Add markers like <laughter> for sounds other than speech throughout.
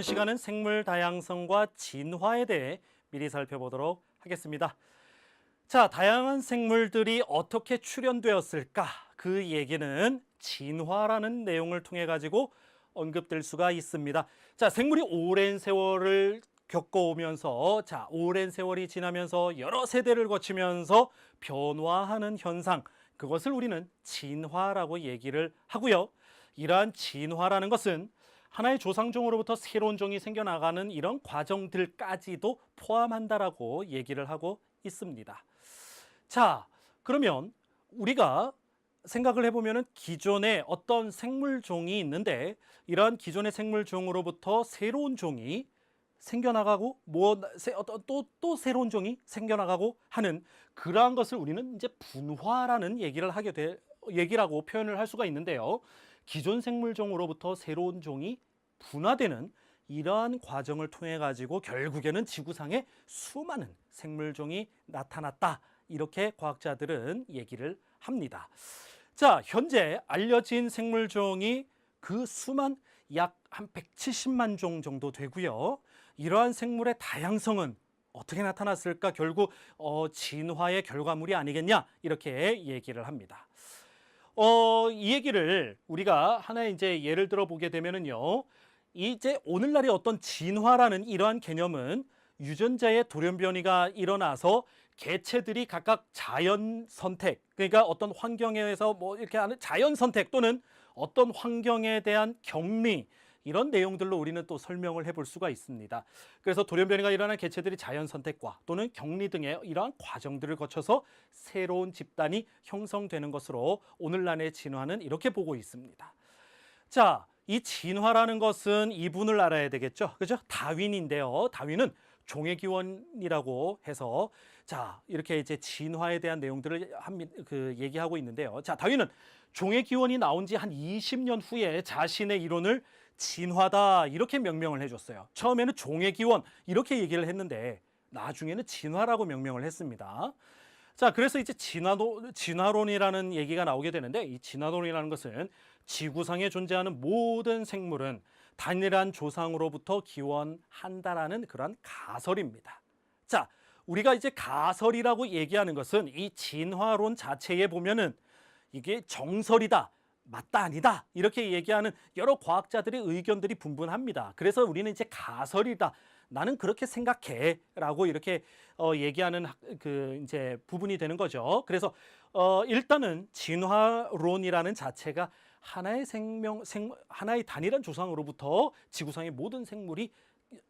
이번 시간은 생물 다양성과 진화에 대해 미리 살펴보도록 하겠습니다. 자, 다양한 생물들이 어떻게 출현되었을까? 그 얘기는 진화라는 내용을 통해 가지고 언급될 수가 있습니다. 자, 생물이 오랜 세월을 겪어오면서 자, 오랜 세월이 지나면서 여러 세대를 거치면서 변화하는 현상 그것을 우리는 진화라고 얘기를 하고요. 이러한 진화라는 것은 하나의 조상종으로부터 새로운 종이 생겨나가는 이런 과정들까지도 포함한다라고 얘기를 하고 있습니다. 자, 그러면 우리가 생각을 해보면은 기존에 어떤 생물종이 있는데 이러한 기존의 생물종으로부터 새로운 종이 생겨나가고 뭐 새- 어떤 또, 또 새로운 종이 생겨나가고 하는 그러한 것을 우리는 이제 분화라는 얘기를 하게 돼 얘기라고 표현을 할 수가 있는데요. 기존 생물종으로부터 새로운 종이 분화되는 이러한 과정을 통해 가지고 결국에는 지구상에 수많은 생물종이 나타났다. 이렇게 과학자들은 얘기를 합니다. 자, 현재 알려진 생물종이 그 수만 약 한 170만 종 정도 되고요. 이러한 생물의 다양성은 어떻게 나타났을까? 결국 어, 진화의 결과물이 아니겠냐? 이렇게 얘기를 합니다. 어, 이 얘기를 우리가 하나의 이제 예를 들어 보게 되면은요. 이제 오늘날의 어떤 진화라는 이러한 개념은 유전자의 돌연변이가 일어나서 개체들이 각각 자연 선택, 그러니까 어떤 환경에서 뭐 이렇게 하는 자연 선택 또는 어떤 환경에 대한 격리 이런 내용들로 우리는 또 설명을 해볼 수가 있습니다. 그래서 돌연변이가 일어난 개체들이 자연 선택과 또는 격리 등의 이러한 과정들을 거쳐서 새로운 집단이 형성되는 것으로 오늘날의 진화는 이렇게 보고 있습니다. 자, 이 진화라는 것은 이분을 알아야 되겠죠. 그죠? 다윈인데요. 다윈은 종의 기원이라고 해서 자, 이렇게 이제 진화에 대한 내용들을 합니, 그 얘기하고 있는데요. 자, 다윈은 종의 기원이 나온 지 한 20년 후에 자신의 이론을 진화다 이렇게 명명을 해줬어요. 처음에는 종의 기원 이렇게 얘기를 했는데 나중에는 진화라고 명명을 했습니다. 자, 그래서 이제 진화도, 진화론이라는 얘기가 나오게 되는데 이 진화론이라는 것은 지구상에 존재하는 모든 생물은 단일한 조상으로부터 기원한다라는 그런 가설입니다. 자, 우리가 이제 가설이라고 얘기하는 것은 이 진화론 자체에 보면은 이게 정설이다. 맞다 아니다 이렇게 얘기하는 여러 과학자들의 의견들이 분분합니다. 그래서 우리는 이제 가설이다. 나는 그렇게 생각해라고 이렇게 어, 얘기하는 학- 그 이제 부분이 되는 거죠. 그래서 어, 일단은 진화론이라는 자체가 하나의 생명 생 하나의 단일한 조상으로부터 지구상의 모든 생물이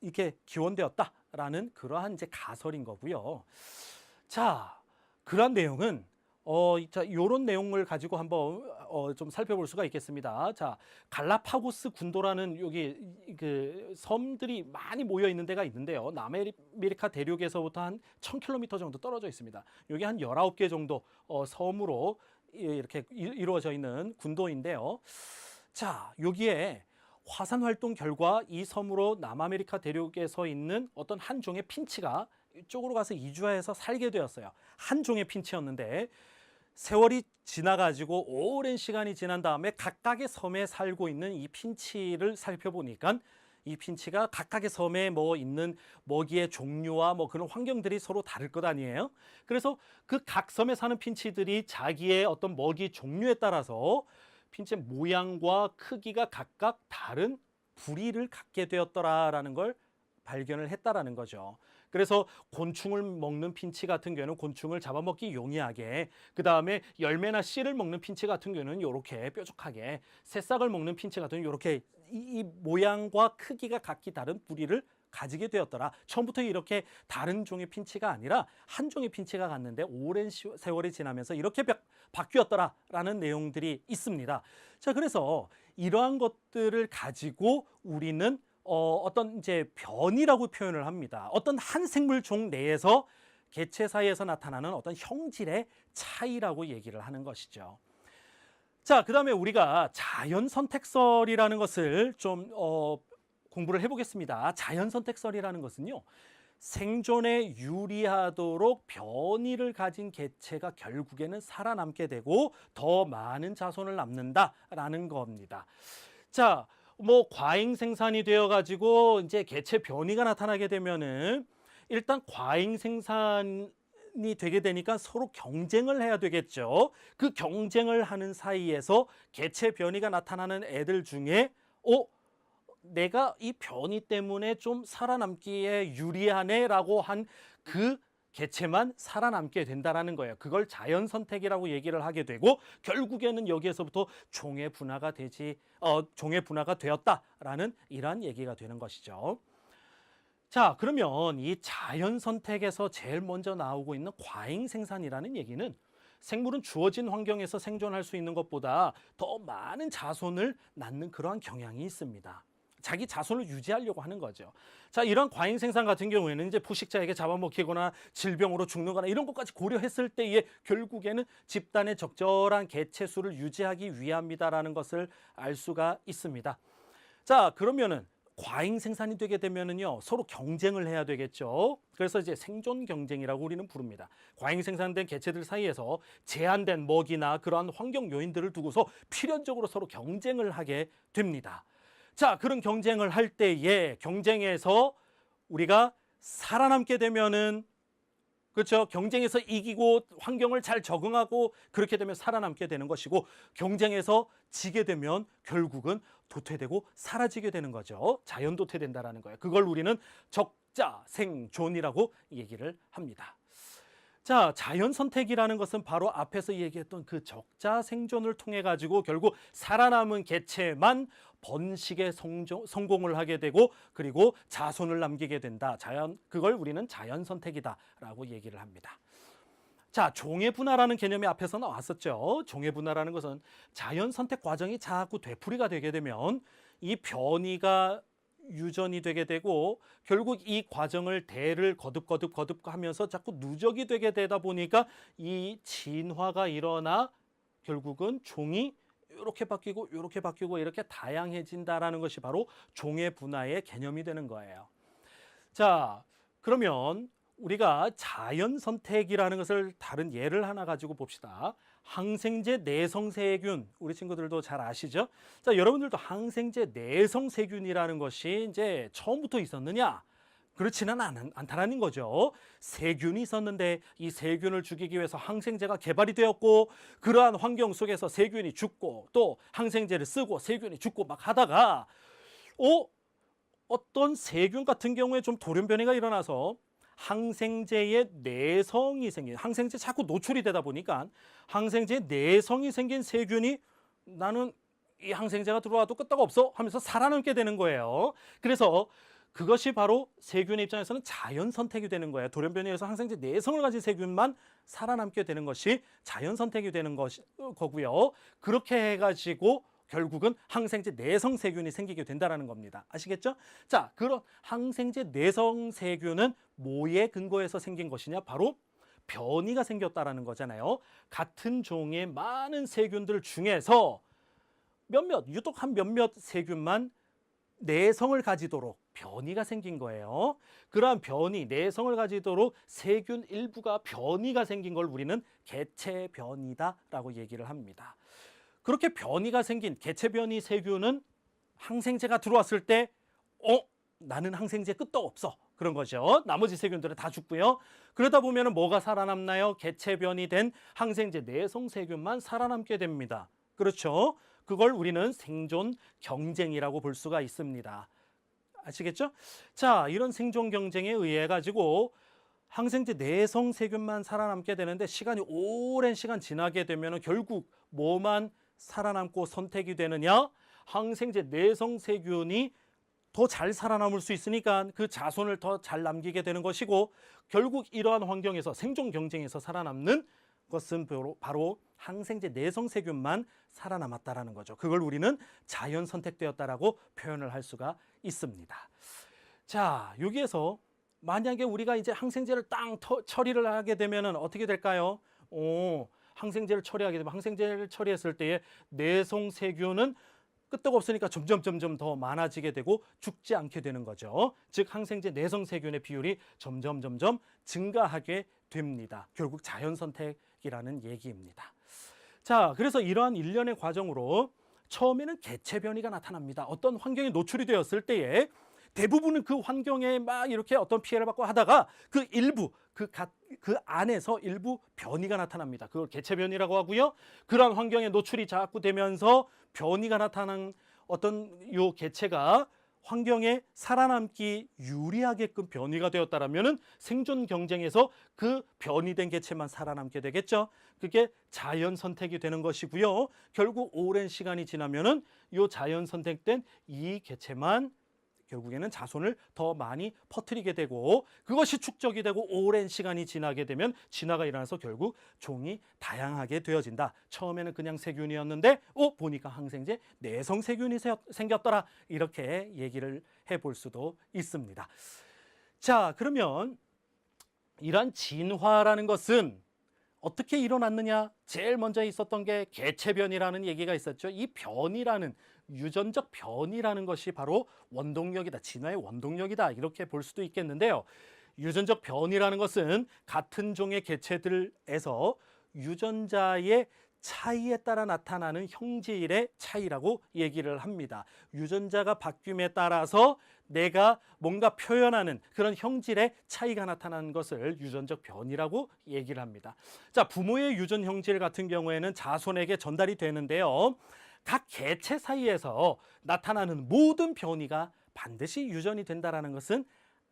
이렇게 기원되었다라는 그러한 이제 가설인 거고요. 자, 그러한 내용은 어, 자, 요런 내용을 가지고 한번 어, 좀 살펴볼 수가 있겠습니다. 자, 갈라파고스 군도라는 여기 그 섬들이 많이 모여 있는 데가 있는데요. 남아메리카 대륙에서부터 한 1000km 정도 떨어져 있습니다. 여기 한 19개 정도 어, 섬으로 이- 이렇게 이- 이루어져 있는 군도인데요. 자, 여기에 화산 활동 결과 이 섬으로 남아메리카 대륙에서 있는 어떤 한 종의 핀치가 이쪽으로 가서 이주해서 살게 되었어요. 한 종의 핀치였는데 세월이 지나가지고 오랜 시간이 지난 다음에 각각의 섬에 살고 있는 이 핀치를 살펴보니까 이 핀치가 각각의 섬에 뭐 있는 먹이의 종류와 뭐 그런 환경들이 서로 다를 것 아니에요. 그래서 그 각 섬에 사는 핀치들이 자기의 어떤 먹이 종류에 따라서 핀치의 모양과 크기가 각각 다른 부리를 갖게 되었더라라는 걸 발견을 했다라는 거죠. 그래서 곤충을 먹는 핀치 같은 경우는 곤충을 잡아먹기 용이하게 그 다음에 열매나 씨를 먹는 핀치 같은 경우는 이렇게 뾰족하게 새싹을 먹는 핀치 같은 경우는 이렇게 이, 이 모양과 크기가 각기 다른 부리를 가지게 되었더라. 처음부터 이렇게 다른 종의 핀치가 아니라 한 종의 핀치가 갔는데 오랜 시- 세월이 지나면서 이렇게 바, 바뀌었더라라는 내용들이 있습니다. 자, 그래서 이러한 것들을 가지고 우리는 어, 어떤 이제 변이라고 표현을 합니다. 어떤 한 생물 종 내에서 개체 사이에서 나타나는 어떤 형질의 차이라고 얘기를 하는 것이죠. 자, 그 다음에 우리가 자연 선택설이라는 것을 좀 어, 공부를 해보겠습니다. 자연 선택설이라는 것은요, 생존에 유리하도록 변이를 가진 개체가 결국에는 살아남게 되고 더 많은 자손을 남는다라는 겁니다. 자, 뭐 과잉 생산이 되어 가지고 이제 개체 변이가 나타나게 되면은 일단 과잉 생산 이 되게 되니까 서로 경쟁을 해야 되겠죠. 그 경쟁을 하는 사이에서 개체 변이가 나타나는 애들 중에 어 내가 이 변이 때문에 좀 살아남기에 유리하네라고 한 그 개체만 살아남게 된다라는 거예요. 그걸 자연 선택이라고 얘기를 하게 되고 결국에는 여기에서부터 종의 분화가 되지 어 종의 분화가 되었다라는 이러한 얘기가 되는 것이죠. 자, 그러면 이 자연 선택에서 제일 먼저 나오고 있는 과잉 생산이라는 얘기는 생물은 주어진 환경에서 생존할 수 있는 것보다 더 많은 자손을 낳는 그러한 경향이 있습니다. 자기 자손을 유지하려고 하는 거죠. 자, 이런 과잉 생산 같은 경우에는 이제 포식자에게 잡아먹히거나 질병으로 죽는거나 이런 것까지 고려했을 때에 결국에는 집단의 적절한 개체 수를 유지하기 위함이다라는 것을 알 수가 있습니다. 자, 그러면은 과잉 생산이 되게 되면은요 서로 경쟁을 해야 되겠죠. 그래서 이제 생존 경쟁이라고 우리는 부릅니다. 과잉 생산된 개체들 사이에서 제한된 먹이나 그러한 환경 요인들을 두고서 필연적으로 서로 경쟁을 하게 됩니다. 자, 그런 경쟁을 할 때에 경쟁에서 우리가 살아남게 되면은 그렇죠. 경쟁에서 이기고 환경을 잘 적응하고 그렇게 되면 살아남게 되는 것이고 경쟁에서 지게 되면 결국은 도태되고 사라지게 되는 거죠. 자연 도태된다라는 거예요. 그걸 우리는 적자 생존이라고 얘기를 합니다. 자, 자연 선택이라는 것은 바로 앞에서 얘기했던 그 적자 생존을 통해 가지고 결국 살아남은 개체만 번식에 성종, 성공을 하게 되고 그리고 자손을 남기게 된다. 자연 그걸 우리는 자연 선택이다라고 얘기를 합니다. 자, 종의 분화라는 개념이 앞에서 나왔었죠. 종의 분화라는 것은 자연 선택 과정이 자꾸 되풀이가 되게 되면 이 변이가 유전이 되게 되고 결국 이 과정을 대를 거듭 거듭 거듭 하면서 자꾸 누적이 되게 되다 보니까 이 진화가 일어나 결국은 종이 이렇게 바뀌고 이렇게 바뀌고 이렇게 다양해진다라는 것이 바로 종의 분화의 개념이 되는 거예요. 자, 그러면 우리가 자연 선택이라는 것을 다른 예를 하나 가지고 봅시다. 항생제 내성 세균 우리 친구들도 잘 아시죠? 자, 여러분들도 항생제 내성 세균이라는 것이 이제 처음부터 있었느냐? 그렇지는 않, 않다라는 거죠. 세균이 있었는데 이 세균을 죽이기 위해서 항생제가 개발이 되었고 그러한 환경 속에서 세균이 죽고 또 항생제를 쓰고 세균이 죽고 막 하다가 어 어떤 세균 같은 경우에 좀 돌연변이가 일어나서 항생제의 내성이 생긴 항생제 자꾸 노출이 되다 보니까 항생제 내성이 생긴 세균이 나는 이 항생제가 들어와도 끄떡 없어 하면서 살아남게 되는 거예요. 그래서 그것이 바로 세균의 입장에서는 자연 선택이 되는 거예요. 돌연변이에서 항생제 내성을 가진 세균만 살아남게 되는 것이 자연 선택이 되는 것이 거고요. 그렇게 해가지고 결국은 항생제 내성 세균이 생기게 된다라는 겁니다. 아시겠죠? 자, 그런 항생제 내성 세균은 뭐에 근거해서 생긴 것이냐? 바로 변이가 생겼다라는 거잖아요. 같은 종의 많은 세균들 중에서 몇몇 유독 한 몇몇 세균만 내성을 가지도록 변이가 생긴 거예요. 그러한 변이, 내성을 가지도록 세균 일부가 변이가 생긴 걸 우리는 개체 변이다라고 얘기를 합니다. 그렇게 변이가 생긴 개체 변이 세균은 항생제가 들어왔을 때, 어, 나는 항생제 끄떡 없어. 그런 거죠. 나머지 세균들은 다 죽고요. 그러다 보면 뭐가 살아남나요? 개체 변이 된 항생제 내성 세균만 살아남게 됩니다. 그렇죠. 그걸 우리는 생존 경쟁이라고 볼 수가 있습니다. 아시겠죠? 자, 이런 생존 경쟁에 의해 가지고 항생제 내성 세균만 살아남게 되는데 시간이 오랜 시간 지나게 되면 결국 뭐만 살아남고 선택이 되느냐? 항생제 내성 세균이 더 잘 살아남을 수 있으니까 그 자손을 더 잘 남기게 되는 것이고 결국 이러한 환경에서 생존 경쟁에서 살아남는 것은 바로, 항생제 내성 세균만 살아남았다라는 거죠. 그걸 우리는 자연 선택되었다라고 표현을 할 수가 있습니다. 자, 여기에서 만약에 우리가 이제 항생제를 땅 터, 처리를 하게 되면은 어떻게 될까요? 오, 항생제를 처리하게 되면 항생제를 처리했을 때에 내성 세균은 끄떡 없으니까 점점 점점 더 많아지게 되고 죽지 않게 되는 거죠. 즉 항생제 내성 세균의 비율이 점점 점점 증가하게 됩니다. 결국 자연 선택이라는 얘기입니다. 자, 그래서 이러한 일련의 과정으로 처음에는 개체 변이가 나타납니다. 어떤 환경에 노출이 되었을 때에 대부분은 그 환경에 막 이렇게 어떤 피해를 받고 하다가 그 일부 그, 가, 그 안에서 일부 변이가 나타납니다. 그걸 개체 변이라고 하고요. 그러한 환경에 노출이 자꾸 되면서 변이가 나타난 어떤 요 개체가 환경에 살아남기 유리하게끔 변이가 되었다라면은 생존 경쟁에서 그 변이된 개체만 살아남게 되겠죠. 그게 자연 선택이 되는 것이고요. 결국 오랜 시간이 지나면은 요 자연 선택된 이 개체만 결국에는 자손을 더 많이 퍼뜨리게 되고 그것이 축적이 되고 오랜 시간이 지나게 되면 진화가 일어나서 결국 종이 다양하게 되어진다. 처음에는 그냥 세균이었는데 어 보니까 항생제 내성 세균이 세- 생겼더라. 이렇게 얘기를 해볼 수도 있습니다. 자, 그러면 이러한 진화라는 것은 어떻게 일어났느냐? 제일 먼저 있었던 게 개체변이라는 얘기가 있었죠. 이 변이라는 유전적 변이라는 것이 바로 원동력이다. 진화의 원동력이다. 이렇게 볼 수도 있겠는데요. 유전적 변이라는 것은 같은 종의 개체들에서 유전자의 차이에 따라 나타나는 형질의 차이라고 얘기를 합니다. 유전자가 바뀜에 따라서 내가 뭔가 표현하는 그런 형질의 차이가 나타나는 것을 유전적 변이라고 얘기를 합니다. 자, 부모의 유전 형질 같은 경우에는 자손에게 전달이 되는데요. 각 개체 사이에서 나타나는 모든 변이가 반드시 유전이 된다라는 것은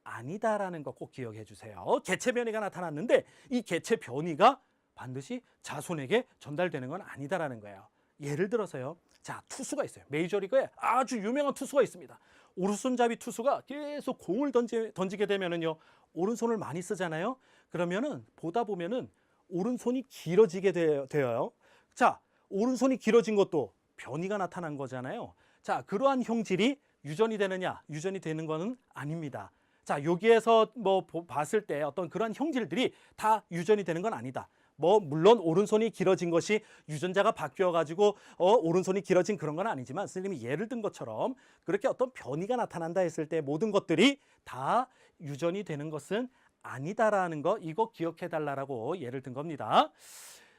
아니다라는 거 꼭 기억해 주세요. 개체 변이가 나타났는데 이 개체 변이가 반드시 자손에게 전달되는 건 아니다라는 거예요. 예를 들어서요. 자, 투수가 있어요. 메이저리그에 아주 유명한 투수가 있습니다. 오른손잡이 투수가 계속 공을 던지, 던지게 되면은요. 오른손을 많이 쓰잖아요. 그러면은 보다 보면은 오른손이 길어지게 되- 되어요. 자, 오른손이 길어진 것도 변이가 나타난 거잖아요. 자, 그러한 형질이 유전이 되느냐? 유전이 되는 거는 아닙니다. 자, 여기에서 뭐 보- 봤을 때 어떤 그러한 형질들이 다 유전이 되는 건 아니다. 뭐 물론 오른손이 길어진 것이 유전자가 바뀌어 가지고 어 오른손이 길어진 그런 건 아니지만 스님이 예를 든 것처럼 그렇게 어떤 변이가 나타난다 했을 때 모든 것들이 다 유전이 되는 것은 아니다라는 거 이거 기억해 달라라고 예를 든 겁니다.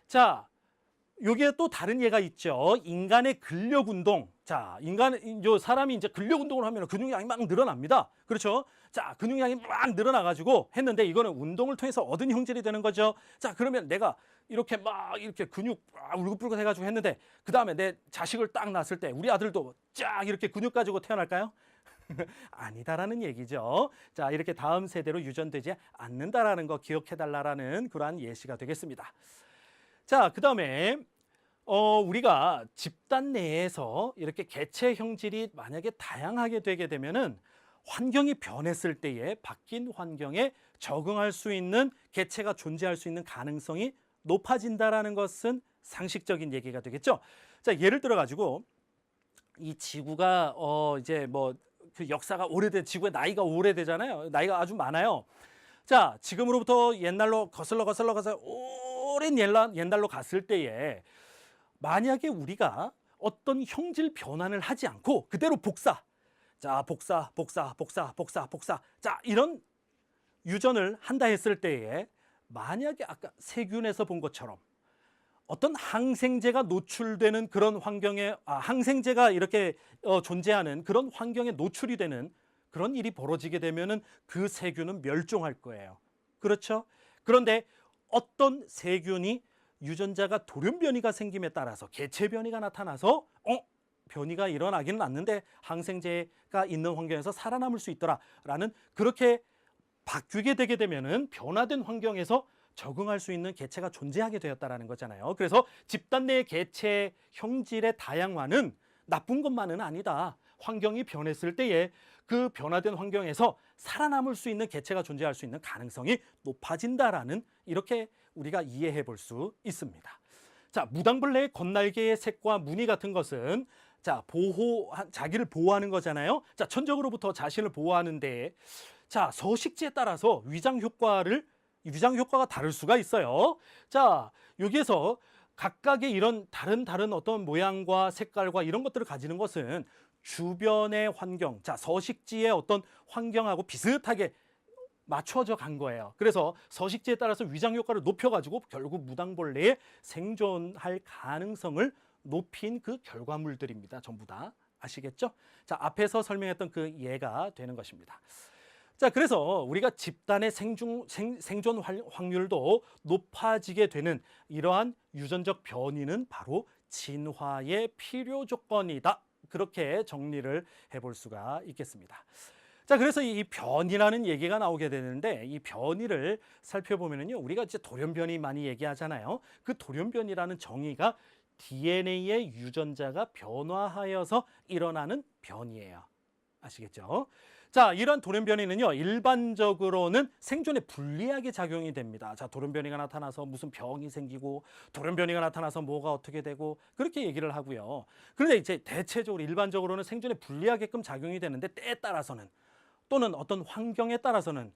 자, 여기에 또 다른 예가 있죠. 인간의 근력 운동. 자, 인간 요 사람이 이제 근력 운동을 하면 근육량이 막 늘어납니다. 그렇죠? 자, 근육량이 막 늘어나 가지고 했는데 이거는 운동을 통해서 얻은 형질이 되는 거죠. 자, 그러면 내가 이렇게 막 이렇게 근육 막 울긋불긋 해 가지고 했는데 그 다음에 내 자식을 딱 낳았을 때 우리 아들도 쫙 이렇게 근육 가지고 태어날까요? <laughs> 아니다라는 얘기죠. 자, 이렇게 다음 세대로 유전되지 않는다라는 거 기억해 달라라는 그러한 예시가 되겠습니다. 자, 그 다음에 어, 우리가 집단 내에서 이렇게 개체 형질이 만약에 다양하게 되게 되면은 환경이 변했을 때에 바뀐 환경에 적응할 수 있는 개체가 존재할 수 있는 가능성이 높아진다라는 것은 상식적인 얘기가 되겠죠. 자, 예를 들어 가지고 이 지구가 어 이제 뭐 그 역사가 오래된 지구의 나이가 오래되잖아요. 나이가 아주 많아요. 자, 지금으로부터 옛날로 거슬러 거슬러 가서 오 랜 옛날, 옛날로 갔을 때에 만약에 우리가 어떤 형질 변환을 하지 않고 그대로 복사. 자, 복사, 복사, 복사, 복사, 복사. 자, 이런 유전을 한다 했을 때에 만약에 아까 세균에서 본 것처럼 어떤 항생제가 노출되는 그런 환경에 아, 항생제가 이렇게 어, 존재하는 그런 환경에 노출이 되는 그런 일이 벌어지게 되면은 그 세균은 멸종할 거예요. 그렇죠? 그런데 어떤 세균이 유전자가 돌연 변이가 생김에 따라서 개체 변이가 나타나서 어 변이가 일어나기는 않는데 항생제가 있는 환경에서 살아남을 수 있더라라는 그렇게 바뀌게 되게 되면은 변화된 환경에서 적응할 수 있는 개체가 존재하게 되었다라는 거잖아요. 그래서 집단 내 개체 형질의 다양화는 나쁜 것만은 아니다. 환경이 변했을 때에 그 변화된 환경에서 살아남을 수 있는 개체가 존재할 수 있는 가능성이 높아진다라는 이렇게 우리가 이해해 볼 수 있습니다. 자, 무당벌레의 겉날개의 색과 무늬 같은 것은 자, 보호 자기를 보호하는 거잖아요. 자, 천적으로부터 자신을 보호하는데 자, 서식지에 따라서 위장 효과를 위장 효과가 다를 수가 있어요. 자, 여기에서 각각의 이런 다른 다른 어떤 모양과 색깔과 이런 것들을 가지는 것은 주변의 환경, 자, 서식지의 어떤 환경하고 비슷하게 맞춰져 간 거예요. 그래서 서식지에 따라서 위장 효과를 높여가지고 결국 무당벌레의 생존할 가능성을 높인 그 결과물들입니다. 전부 다 아시겠죠? 자, 앞에서 설명했던 그 예가 되는 것입니다. 자, 그래서 우리가 집단의 생중, 생, 생존 활- 확률도 높아지게 되는 이러한 유전적 변이는 바로 진화의 필요 조건이다. 그렇게 정리를 해볼 수가 있겠습니다. 자, 그래서 이 변이라는 얘기가 나오게 되는데 이 변이를 살펴보면요. 우리가 이제 돌연변이 많이 얘기하잖아요. 그 돌연변이라는 정의가 DNA의 유전자가 변화하여서 일어나는 변이에요. 아시겠죠? 자, 이런 돌연변이는요, 일반적으로는 생존에 불리하게 작용이 됩니다. 자, 돌연변이가 나타나서 무슨 병이 생기고, 돌연변이가 나타나서 뭐가 어떻게 되고, 그렇게 얘기를 하고요. 그런데 이제 대체적으로 일반적으로는 생존에 불리하게끔 작용이 되는데, 때에 따라서는 또는 어떤 환경에 따라서는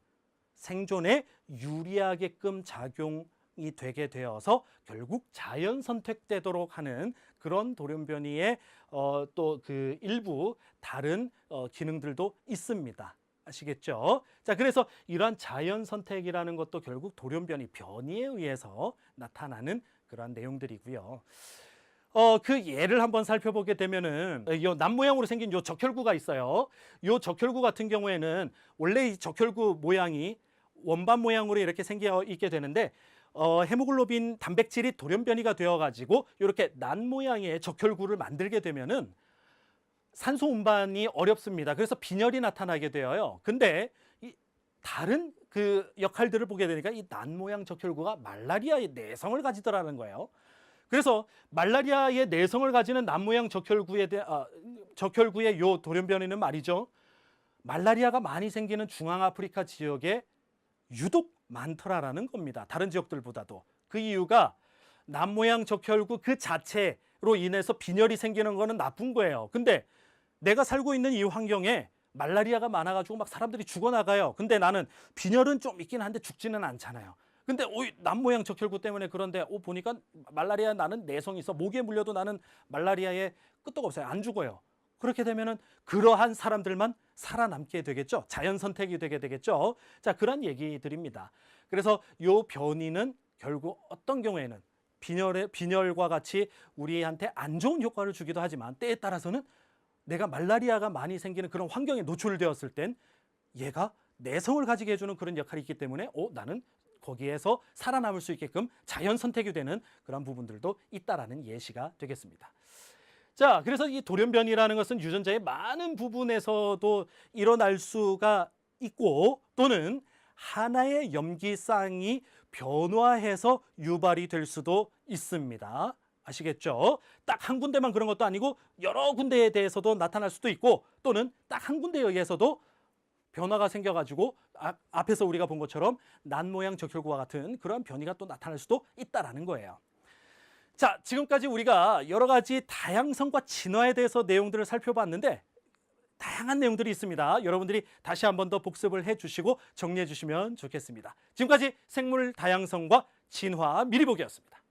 생존에 유리하게끔 작용 이 되게 되어서 결국 자연 선택되도록 하는 그런 돌연변이의 어, 또 그 일부 다른 어, 기능들도 있습니다. 아시겠죠? 자, 그래서 이러한 자연 선택이라는 것도 결국 돌연변이 변이에 의해서 나타나는 그러한 내용들이고요. 어, 그 예를 한번 살펴보게 되면은 요 남모양으로 생긴 요 적혈구가 있어요. 요 적혈구 같은 경우에는 원래 이 적혈구 모양이 원반 모양으로 이렇게 생겨 있게 되는데 어, 헤모글로빈 단백질이 돌연변이가 되어 가지고 이렇게 난 모양의 적혈구를 만들게 되면은 산소 운반이 어렵습니다. 그래서 빈혈이 나타나게 되어요. 근데 이 다른 그 역할들을 보게 되니까 이 난 모양 적혈구가 말라리아의 내성을 가지더라는 거예요. 그래서 말라리아의 내성을 가지는 난 모양 적혈구에 대한 아, 적혈구의 요 돌연변이는 말이죠. 말라리아가 많이 생기는 중앙아프리카 지역에 유독 많더라라는 겁니다. 다른 지역들보다도 그 이유가 남 모양 적혈구 그 자체로 인해서 빈혈이 생기는 거는 나쁜 거예요. 근데 내가 살고 있는 이 환경에 말라리아가 많아가지고 막 사람들이 죽어나가요. 근데 나는 빈혈은 좀 있긴 한데 죽지는 않잖아요. 근데 오, 남 모양 적혈구 때문에 그런데 오 보니까 말라리아 나는 내성이 있어 모기에 물려도 나는 말라리아에 끄떡 없어요. 안 죽어요. 그렇게 되면은 그러한 사람들만 살아남게 되겠죠. 자연 선택이 되게 되겠죠. 자, 그런 얘기들입니다. 그래서 요 변이는 결국 어떤 경우에는 빈혈의 빈혈과 같이 우리한테 안 좋은 효과를 주기도 하지만 때에 따라서는 내가 말라리아가 많이 생기는 그런 환경에 노출되었을 땐 얘가 내성을 가지게 해주는 그런 역할이 있기 때문에 어 나는 거기에서 살아남을 수 있게끔 자연 선택이 되는 그런 부분들도 있다라는 예시가 되겠습니다. 자, 그래서 이 돌연변이라는 것은 유전자의 많은 부분에서도 일어날 수가 있고 또는 하나의 염기쌍이 변화해서 유발이 될 수도 있습니다. 아시겠죠? 딱 한 군데만 그런 것도 아니고 여러 군데에 대해서도 나타날 수도 있고 또는 딱 한 군데에 의해서도 변화가 생겨가지고 아, 앞에서 우리가 본 것처럼 난 모양 적혈구와 같은 그런 변이가 또 나타날 수도 있다라는 거예요. 자, 지금까지 우리가 여러 가지 다양성과 진화에 대해서 내용들을 살펴봤는데 다양한 내용들이 있습니다. 여러분들이 다시 한 번 더 복습을 해 주시고 정리해 주시면 좋겠습니다. 지금까지 생물 다양성과 진화 미리 보기였습니다.